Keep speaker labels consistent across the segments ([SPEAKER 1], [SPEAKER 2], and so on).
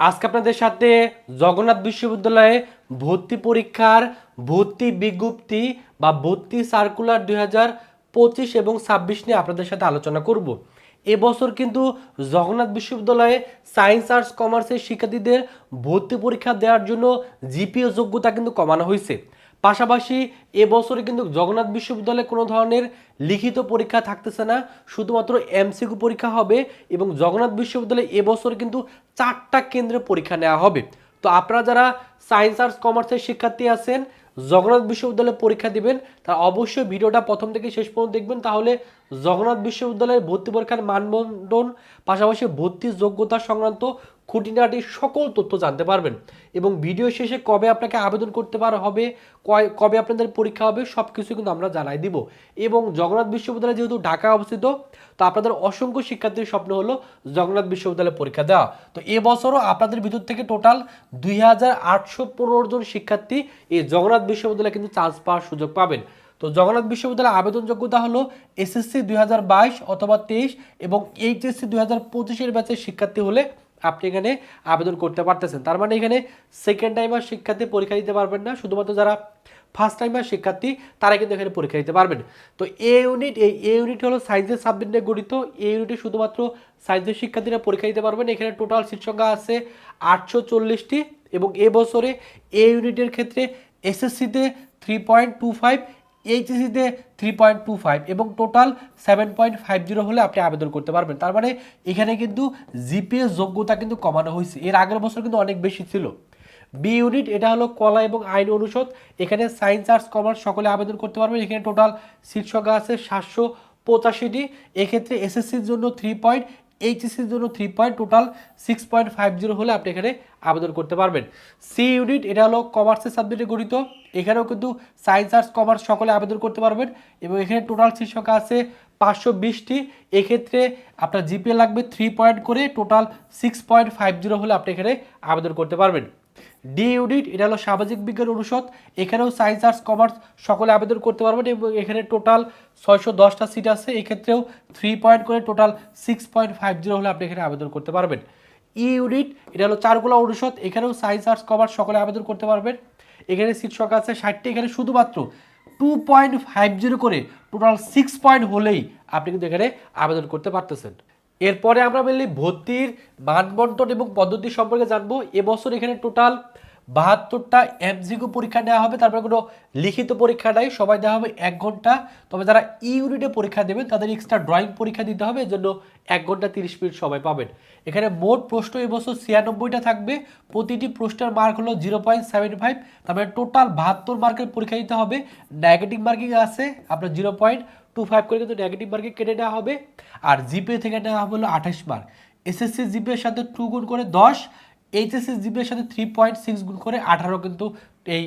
[SPEAKER 1] আজকে আপনাদের সাথে জগন্নাথ বিশ্ববিদ্যালয়ে ভর্তি পরীক্ষার ভর্তি বিজ্ঞপ্তি বা ভর্তি সার্কুলার দুই পঁচিশ এবং ছাব্বিশ নিয়ে আপনাদের সাথে আলোচনা করব। এবছর কিন্তু জগন্নাথ বিশ্ববিদ্যালয়ে সায়েন্স আর্টস কমার্সের শিক্ষার্থীদের ভর্তি পরীক্ষা দেওয়ার জন্য জিপিএ যোগ্যতা কিন্তু কমানো হয়েছে। পাশাপাশি এবছরে কিন্তু জগন্নাথ বিশ্ববিদ্যালয়ে কোনো ধরনের লিখিত পরীক্ষা থাকতেছে না, শুধুমাত্র এমসিকিউ পরীক্ষা হবে এবং জগন্নাথ বিশ্ববিদ্যালয়ে এবছর কিন্তু চারটা কেন্দ্রে পরীক্ষা নেওয়া হবে। তো আপনারা যারা সায়েন্স, আর্টস, কমার্সের শিক্ষার্থী আছেন, জগন্নাথ বিশ্ববিদ্যালয়ে পরীক্ষা দিবেন, তারা অবশ্যই ভিডিওটা প্রথম থেকে শেষ পর্যন্ত দেখবেন, তাহলে জগন্নাথ বিশ্ববিদ্যালয়ের ভর্তি পরীক্ষার মানবন্ধন পাশাপাশি ভর্তির যোগ্যতা সংক্রান্ত খুঁটিনাটি সকল তথ্য জানতে পারবেন। এবং ভিডিও শেষে কবে আপনাকে আবেদন করতে পারা হবে, কয়- কবে আপনাদের পরীক্ষা হবে সব কিছু কিন্তু আমরা জানাই দিব। এবং জগন্নাথ বিশ্ববিদ্যালয় যেহেতু ঢাকায় অবস্থিত, তো আপনাদের অসংখ্য শিক্ষার্থীর স্বপ্ন হলো জগন্নাথ বিশ্ববিদ্যালয়ে পরীক্ষা দেওয়া। তো এবছরও আপনাদের ভিতর থেকে টোটাল দুই হাজার আটশো পনেরো জন শিক্ষার্থী এই জগন্নাথ বিশ্ববিদ্যালয়ে কিন্তু চান্স পাওয়ার সুযোগ পাবেন। তো জগন্নাথ বিশ্ববিদ্যালয়ের আবেদন যোগ্যতা হলো এসএসসি দুই হাজার বাইশ অথবা তেইশ এবং এইচএসসি দুই হাজার পঁচিশের ব্যাচের শিক্ষার্থী হলে আপনি এখানে আবেদন করতে পারতেছেন। তার মানে এখানে সেকেন্ড টাইমার শিক্ষার্থী পরীক্ষা দিতে পারবেন না। শুধুমাত্র যারা ফার্স্ট টাইমার শিক্ষার্থী তারা কিন্তু এখানে পরীক্ষা দিতে পারবেন। তো এ ইউনিট এই এ ইউনিট হলো সায়েন্সের সাবজেক্ট নিয়ে গঠিত। এ ইউনিটে শুধুমাত্র সায়েন্সের শিক্ষার্থীরা পরীক্ষা দিতে পারবেন। এখানে টোটাল সিট সংখ্যা আছে আটশো চল্লিশটি এবং এবছরে এ ইউনিটের ক্ষেত্রে এসএসসিতে থ্রি পয়েন্ট টু ফাইভ এইচএসিতে থ্রি পয়েন্ট টু ফাইভ এবং total seven point five zero হলে আপনি আবেদন করতে পারবেন। তার মানে এখানে কিন্তু জিপিএস যোগ্যতা কিন্তু কমানো হয়েছে। এর আগের বছর কিন্তু অনেক বেশি ছিল। বি ইউনিট এটা হলো কলা এবং আইন অনুষদ। এখানে সায়েন্স আর্টস কমার্স সকলে আবেদন করতে পারবেন। এখানে টোটাল সিট সংখ্যা আছে সাতশো পঁচাশিটি। এক্ষেত্রে এসএসসির জন্য থ্রি পয়েন্ট এইচএসসির জন্য three point total six point five zero হলে আপনি এখানে আবেদন করতে পারবেন। সি ইউনিট এটা হলো কমার্সের সাবজেক্টে গঠিত। এখানেও কিন্তু সায়েন্স আর্টস কমার্স সকলে আবেদন করতে পারবেন এবং এখানে টোটাল সিট সংখ্যা আছে পাঁচশো বিশটি। এক্ষেত্রে আপনার জিপিএ লাগবে থ্রি পয়েন্ট করে total six point five zero হলে আপনি এখানে আবেদন করতে পারবেন। ডি ইউনিট, এটা হলো সামাজিক বিজ্ঞান অনুষদ, এখানেও সায়েন্স আর্টস কমার্স সকলে আবেদন করতে পারবেন এবং এখানে টোটাল ছয়শো দশটা সিট আছে। এক্ষেত্রেও থ্রি পয়েন্ট করে total six point five zero হলে আপনি এখানে আবেদন করতে পারবেন। ই ইউনিট এটা হলো চারুকলা অনুষদ, এখানেও সায়েন্স আর্টস কমার্স সকলে আবেদন করতে পারবেন। এখানে সিট সংখ্যা আছে ষাটটি, এখানে শুধুমাত্র টু পয়েন্ট ফাইভ জিরো করে টোটাল সিক্স পয়েন্ট হলেই আপনি কিন্তু এখানে আবেদন করতে পারতেছেন। এরপরে আমরা বললি ভর্তির মানবন্টন এবং পদ্ধতি সম্পর্কে জানব। এবছর এখানে টোটাল বাহাত্তরটা এমজিকিউ পরীক্ষা নেওয়া হবে, তারপরে কোনো লিখিত পরীক্ষা নাই, সবাই দেওয়া হবে এক ঘণ্টা। তবে যারা ইউনিটে পরীক্ষা দেবেন, তাদের এক্সট্রা ড্রয়িং পরীক্ষা দিতে হবে এর জন্য এক ঘণ্টা তিরিশ মিনিট সময় পাবেন। এখানে মোট প্রশ্ন এবছর ছিয়ানব্বইটা থাকবে, প্রতিটি প্রশ্নের মার্ক হলো জিরো পয়েন্ট সেভেন ফাইভ তারপরে টোটাল বাহাত্তর মার্কের পরীক্ষা দিতে হবে। নেগেটিভ মার্কিং আছে, আপনার জিরো পয়েন্ট টু ফাইভ করে কিন্তু নেগেটিভ মার্কে কেটে নেওয়া হবে। আর জিপে থেকে নেওয়া হলো আঠাশ মার্ক এসএসসি জিপের সাথে টু গুণ করে দশ এইচএসসি জিপের সাথে থ্রি পয়েন্ট সিক্স গুণ করে আঠারো কিন্তু এই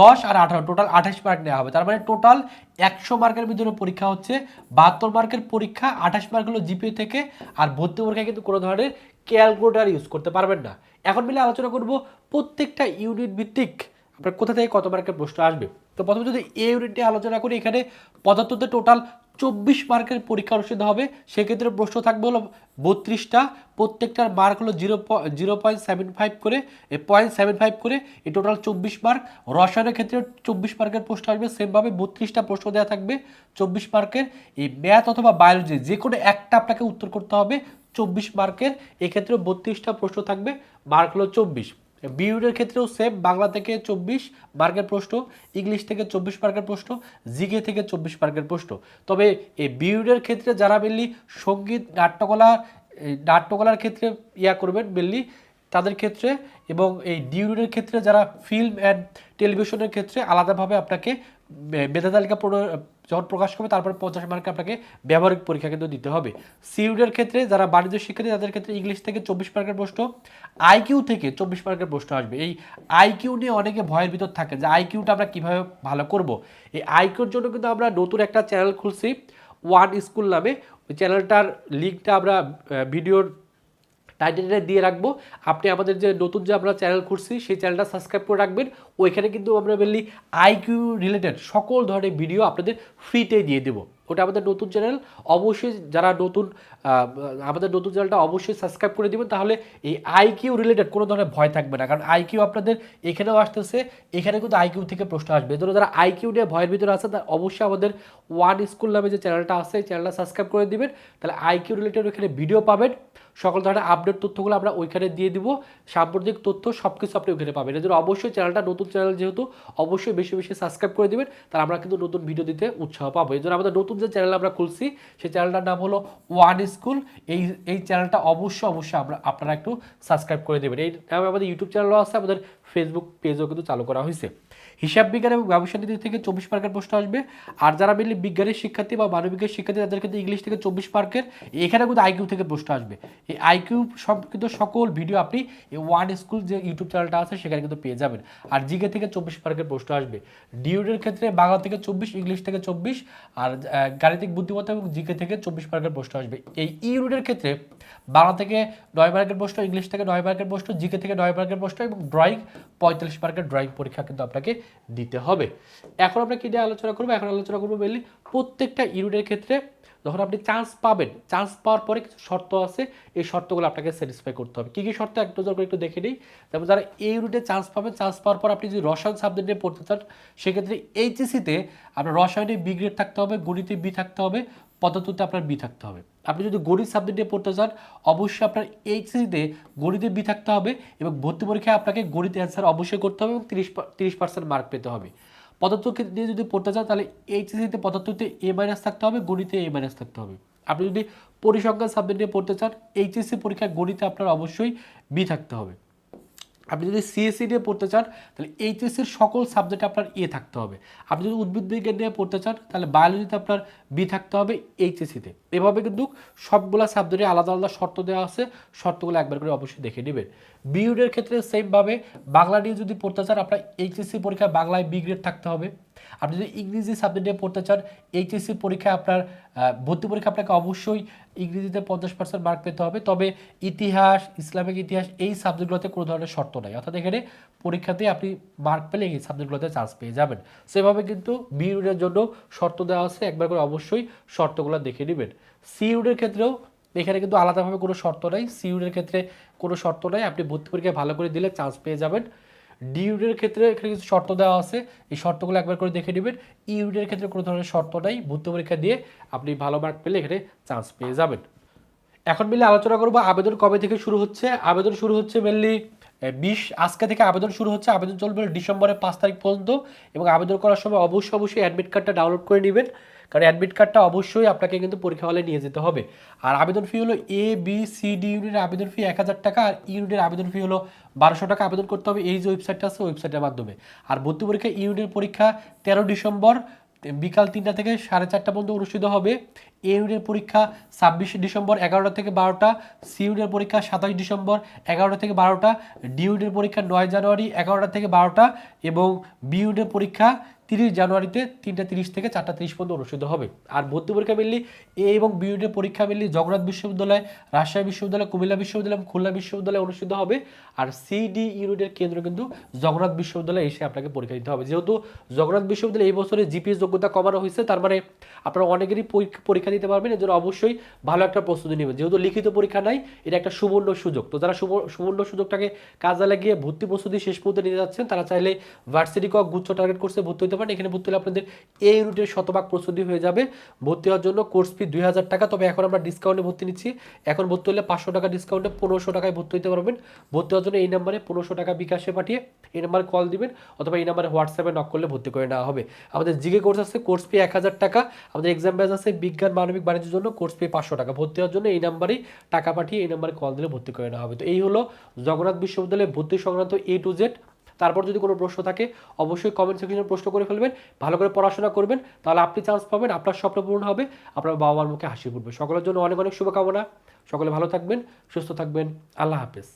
[SPEAKER 1] দশ আর আঠারো টোটাল আঠাশ মার্ক নেওয়া হবে। তার মানে টোটাল একশো মার্কের ভিতরে পরীক্ষা হচ্ছে। বাহাত্তর মার্কের পরীক্ষা, আঠাশ মার্ক হলো জিপিএ থেকে। আর ভর্তি পরীক্ষায় কিন্তু কোনো ধরনের ক্যালকুলেটার ইউজ করতে পারবেন না। এখন মিলে আলোচনা করব প্রত্যেকটা ইউনিট ভিত্তিক। আপনার কোথা থেকে কত মার্কের প্রশ্ন আসবে? তো প্রথমে যদি এই ইউনিট নিয়ে আলোচনা করি, এখানে পদার্থতে টোটাল চব্বিশ মার্কের পরীক্ষা অনুষ্ঠিত হবে। সেক্ষেত্রে প্রশ্ন থাকবে হলো বত্রিশটা, প্রত্যেকটার মার্ক হলো zero zero point seven five করে পয়েন্ট সেভেন ফাইভ করে এ টোটাল চব্বিশ মার্ক রসায়নের ক্ষেত্রে চব্বিশ মার্কের প্রশ্ন আসবে সেমভাবে বত্রিশটা প্রশ্ন দেওয়া থাকবে। চব্বিশ মার্কের এই ম্যাথ অথবা বায়োলজি যে কোনো একটা আপনাকে উত্তর করতে হবে। চব্বিশ মার্কের এক্ষেত্রে বত্রিশটা প্রশ্ন থাকবে মার্ক হলো চব্বিশ। বিউডের ক্ষেত্রেও সেম বাংলা থেকে চব্বিশ মার্কের প্রশ্ন, ইংলিশ থেকে চব্বিশ মার্কের প্রশ্ন, জিকে থেকে চব্বিশ মার্কের প্রশ্ন। তবে এই বিউডের ক্ষেত্রে যারা মেনলি সংগীত, নাট্যকলা নাট্যকলার ক্ষেত্রে ইয়া করবেন মেনলি তাদের ক্ষেত্রে এবং এই ডিউডের ক্ষেত্রে যারা ফিল্ম অ্যান্ড টেলিভিশনের ক্ষেত্রে আলাদাভাবে আপনাকে মেধা তালিকা যখন প্রকাশ করবে, তারপরে পঞ্চাশ মার্কে আপনাকে ব্যবহারিক পরীক্ষা কিন্তু দিতে হবে। সিউডের ক্ষেত্রে যারা বাণিজ্য শিক্ষার্থী, তাদের ক্ষেত্রে ইংলিশ থেকে চব্বিশ মার্কের প্রশ্ন আইকিউ থেকে চব্বিশ মার্কের প্রশ্ন আসবে। এই আইকিউ নিয়ে অনেকে ভয়ের ভিতর থাকে যে আইকিউটা আমরা কীভাবে ভালো করব। এই আইকিউর জন্য কিন্তু আমরা নতুন একটা চ্যানেল খুলছি ওয়ান স্কুল নামে। ওই চ্যানেলটার লিঙ্কটা আমরা ভিডিওর টাইটেলটা দিয়ে রাখব। আপনি আমাদের যে নতুন যে আমরা চ্যানেল খুঁজছি, সেই চ্যানেলটা সাবস্ক্রাইব করে রাখবেন। ওইখানে কিন্তু আমরা মেনলি আইকিউ রিলেটেড সকল ধরনের ভিডিও আপনাদের ফ্রিতে দিয়ে দেবো। ওটা আমাদের নতুন চ্যানেল অবশ্যই যারা নতুন আমাদের নতুন চ্যানেলটা অবশ্যই সাবস্ক্রাইব করে দিবেন, তাহলে এই আইকিউ রিলেটেড কোনো ধরনের ভয় থাকবে না। কারণ আইকিউ আপনাদের এখানেও আসতেছে, এখানে কিন্তু আইকিউ থেকে প্রশ্ন আসবে। এজন্য যারা আইকিউ নিয়ে ভয়ের ভিতরে আছে তারা অবশ্যই আমাদের ওয়ান স্কুল নামে যে চ্যানেলটা আছে, এই চ্যানেলটা সাবস্ক্রাইব করে দিবেন। তাহলে আইকিউ রিলেটেড ওখানে ভিডিও পাবেন। সকল ধরনের আপডেট তথ্যগুলো আমরা ওইখানে দিয়ে দিব। সাম্প্রতিক তথ্য সব কিছু আপনি ওইখানে পাবেন। জন্য অবশ্যই চ্যানেলটা নতুন চ্যানেল যেহেতু, অবশ্যই বেশি বেশি সাবস্ক্রাইব করে দিবেন। তাহলে আমরা কিন্তু নতুন ভিডিও দিতে উৎসাহ পাবো। এই জন্য আমাদের নতুন যে চ্যানেল আমরা খুলছি, সেই চ্যানেলটার নাম হলো ওয়ান স্কুল, এই এই চ্যানেলটা অবশ্যই অবশ্যই আমরা, আপনারা একটু সাবস্ক্রাইব করে দেবেন। এই, আমাদের ইউটিউব চ্যানেলও আছে, আমাদের ফেসবুক পেজও কিন্তু চালু করা হয়েছে। হিসাব বিজ্ঞান এবং ব্যবসা নীতি থেকে চব্বিশ মার্কের প্রশ্ন আসবে। আর যারা মিলে বিজ্ঞানের শিক্ষার্থী বা মানবিকের শিক্ষার্থী, তাদের ক্ষেত্রে ইংলিশ থেকে চব্বিশ মার্কের এখানে কিন্তু আইকিউ থেকে প্রশ্ন আসবে। এই আইকিউ সম্পর্কিত সকল ভিডিও আপনি এই ওয়ান স্কুল যে ইউটিউব চ্যানেলটা আছে, সেখানে কিন্তু পেয়ে যাবেন। আর জিকে থেকে চব্বিশ মার্কের প্রশ্ন আসবে। ডিউডের ক্ষেত্রে বাংলা থেকে চব্বিশ ইংলিশ থেকে চব্বিশ, আর গাণিতিক বুদ্ধিমত্তা এবং জিকে থেকে চব্বিশ মার্কের প্রশ্ন আসবে। এই ইউনিটের ক্ষেত্রে বাংলা থেকে নয় মার্কের প্রশ্ন ইংলিশ থেকে নয় মার্কের প্রশ্ন, জিকে থেকে নয় মার্কের প্রশ্ন এবং ড্রয়িং পঁয়তাল্লিশ মার্কের ড্রয়িং পরীক্ষা কিন্তু আপনাকে দিতে হবে। এখন আমরা কি নিয়ে আলোচনা করব? এখন আলোচনা করব মেনলি প্রত্যেকটা ইউনিটের ক্ষেত্রে যখন আপনি চান্স পাবেন চান্স পাওয়ার পরে কিছু শর্ত আছে, এই শর্তগুলো আপনাকে স্যাটিসফাই করতে হবে। কী কী শর্ত? এক নজর করে একটু দেখে নিই। তারপর যারা এই ইউনিটে চান্স পাবেন চান্স পাওয়ার পর আপনি যদি রসায়ন সাবজেক্ট নিয়ে পড়তে চান, সেক্ষেত্রে এইচএসিতে আপনার রসায়নে বি গ্রেড থাকতে হবে, গণিতে বি থাকতে হবে পদার্থতে আপনার বি থাকতে হবে। আপনি যদি গণিত সাবজেক্ট নিয়ে পড়তে চান, অবশ্যই আপনার এইচএসিতে গণিতে বি থাকতে হবে এবং ভর্তি পরীক্ষায় আপনাকে গণিত অ্যান্সার অবশ্যই করতে হবে এবং তিরিশ তিরিশ পার্সেন্ট মার্ক পেতে হবে। পদার্থ নিয়ে যদি পড়তে চান, তাহলে এইচএসিতে পদার্থতে এ মাইনাস থাকতে হবে, গণিতে এ মাইনাস থাকতে হবে। আপনি যদি পরিসংখ্যান সাবজেক্ট নিয়ে পড়তে চান এইচএসসি পরীক্ষায় গণিতে আপনার অবশ্যই বি থাকতে হবে। আপনি যদি সিএসসি নিয়ে পড়তে চান, তাহলে এইচএসসির সকল সাবজেক্টে আপনার এ থাকতে হবে। আপনি যদি উদ্ভিদ বিজ্ঞান নিয়ে পড়তে চান, তাহলে বায়োলজিতে আপনার বি থাকতে হবে এইচএসসিতে এভাবে কিন্তু সবগুলো সাবজেক্টে আলাদা আলাদা শর্ত দেওয়া আছে। শর্তগুলো একবার করে অবশ্যই দেখে নেবেন। বিউডের ক্ষেত্রে সেমভাবে বাংলা নিয়ে যদি পড়তে চান, আপনার এইচএসসি পরীক্ষায় বাংলায় বি গ্রেড থাকতে হবে। আপনি যদি ইংরেজি সাবজেক্টে পড়তে চান এইচএসসি পরীক্ষায় আপনার ভর্তি পরীক্ষা আপনাকে অবশ্যই ইংরেজিতে পঞ্চাশ পার্সেন্ট মার্ক পেতে হবে। তবে ইতিহাস, ইসলামিক ইতিহাস এই সাবজেক্টগুলোতে কোনো ধরনের শর্ত নাই। অর্থাৎ এখানে পরীক্ষাতে আপনি মার্ক পেলে এই সাবজেক্টগুলোতে চান্স পেয়ে যাবেন। সেভাবে কিন্তু বি ইউনিটের জন্য শর্ত দেওয়া আছে। একবার করে অবশ্যই শর্তগুলো দেখে নেবেন। সি ইউনিটের ক্ষেত্রেও এখানে কিন্তু আলাদাভাবে কোনো শর্ত নাই। সি ইউনিটের ক্ষেত্রে কোনো শর্ত নাই। আপনি ভর্তি পরীক্ষায় ভালো করে দিলে চান্স পেয়ে যাবেন। ডিউডের ক্ষেত্রে এখানে কিছু শর্ত দেওয়া আছে। এই শর্তগুলো একবার করে দেখে নেবেন। ইউডের ক্ষেত্রে কোনো ধরনের শর্ত নাই। ভর্তি পরীক্ষা দিয়ে আপনি ভালো মার্ক পেলে এখানে চান্স পেয়ে যাবেন। এখন মিলে আলোচনা করব আবেদন কবে থেকে শুরু হচ্ছে। আবেদন শুরু হচ্ছে মেনলি বিশ, আজকে থেকে আবেদন শুরু হচ্ছে। আবেদন চলবে ডিসেম্বরের পাঁচ তারিখ পর্যন্ত এবং আবেদন করার সময় অবশ্যই অবশ্যই অ্যাডমিট কার্ডটা ডাউনলোড করে নেবেন। কারণ অ্যাডমিট কার্ডটা অবশ্যই আপনাকে কিন্তু পরীক্ষা হলে নিয়ে যেতে হবে। আর আবেদন ফি হলো এ বি সি ডি ইউনিটের আবেদন ফি এক হাজার টাকা, আর ইউনিটের আবেদন ফি হলো বারোশো টাকা। আবেদন করতে হবে এই যে ওয়েবসাইটটা আছে ওয়েবসাইটের মাধ্যমে। আর ভর্তি পরীক্ষা ইউনিটের পরীক্ষা তেরো ডিসেম্বর বিকাল তিনটা থেকে সাড়ে চারটা পর্যন্ত অনুষ্ঠিত হবে। এ ইউনিটের পরীক্ষা ছাব্বিশে ডিসেম্বর এগারোটা থেকে বারোটা সি ইউনিটের পরীক্ষা সাতাশ ডিসেম্বর এগারোটা থেকে বারোটা ডি ইউনিটের পরীক্ষা নয় জানুয়ারি এগারোটা থেকে বারোটা এবং বি ইউনিটের পরীক্ষা তিরিশ জানুয়ারিতে তিনটা তিরিশ থেকে চারটা তিরিশ পর্যন্ত অনুষ্ঠিত হবে। আর ভর্তি পরীক্ষা মিললি এ এবং বি ইউনিটের পরীক্ষা মিললি জগন্নাথ বিশ্ববিদ্যালয়, রাজশাহী বিশ্ববিদ্যালয়, কুমিল্লা বিশ্ববিদ্যালয় খুলনা বিশ্ববিদ্যালয়ে অনুষ্ঠিত হবে। আর সি ডি ইউনিটের কেন্দ্র কিন্তু জগন্নাথ বিশ্ববিদ্যালয়ে এসে আপনাকে পরীক্ষা দিতে হবে। যেহেতু জগন্নাথ বিশ্ববিদ্যালয় এই বছরে জিপিএস যোগ্যতা কমানো হয়েছে, তার মানে আপনারা অনেকেরই পরীক্ষা- পরীক্ষা দিতে পারবেন এর অবশ্যই ভালো একটা প্রস্তুতি নেবেন যেহেতু লিখিত পরীক্ষা নাই, এটা একটা সুবর্ণ সুযোগ। তো যারা সুবর্ণ- সুযোগটাকে কাজে লাগিয়ে ভর্তি প্রস্তুতি শেষ পর্যন্ত নিতে যাচ্ছেন, তারা চাইলে ভার্সিটি কক গুচ্ছ টার্গেট কোর্সে ভর্তি হতে পারেন। এখানে ভর্তি হলে আপনাদের এই ইউনিটের শতভাগ প্রস্তুতি হয়ে যাবে। ভর্তি হওয়ার জন্য কোর্স ফি দুই হাজার টাকা। তবে এখন আমরা ডিসকাউন্টে ভর্তি নিচ্ছি। এখন ভর্তি হলে পাঁচশো টাকা ডিসকাউন্টে পনেরোশো টাকায় ভর্তি হতে পারবেন। ভর্তি হওয়ার জন্য এই নাম্বারে পনেরোশো টাকা বিকাশে পাঠিয়ে এই নাম্বারে কল দিবেন অথবা এই নাম্বারে হোয়াটসঅ্যাপে নক করলে ভর্তি করে নেওয়া হবে। আমাদের জিগে কোর্স আছে কোর্স ফি এক হাজার টাকা। আমাদের এক্সাম ব্যাচ আছে, বিজ্ঞান মানবিক বাণিজ্যের জন্য কোর্স ফি পাঁচশো টাকা। ভর্তি হওয়ার জন্য এই নাম্বারেই টাকা পাঠিয়ে এই নাম্বারে কল দিলে ভর্তি করে নেওয়া হবে। তো এই হলো জগন্নাথ বিশ্ববিদ্যালয়ে ভর্তি সংক্রান্ত এ টু জেড তারপর যদি কোনো প্রশ্ন থাকে, অবশ্যই কমেন্ট সেকশনে প্রশ্ন করে ফেলবেন। ভালো করে পড়াশোনা করবেন, তাহলে আপনি চান্স পাবেন, আপনার স্বপ্ন পূরণ হবে, আপনার বাবা মার মুখে হাসি ফুটবে। সকলের জন্য অনেক অনেক শুভকামনা। সকলে ভালো থাকবেন, সুস্থ থাকবেন। আল্লাহ হাফেজ।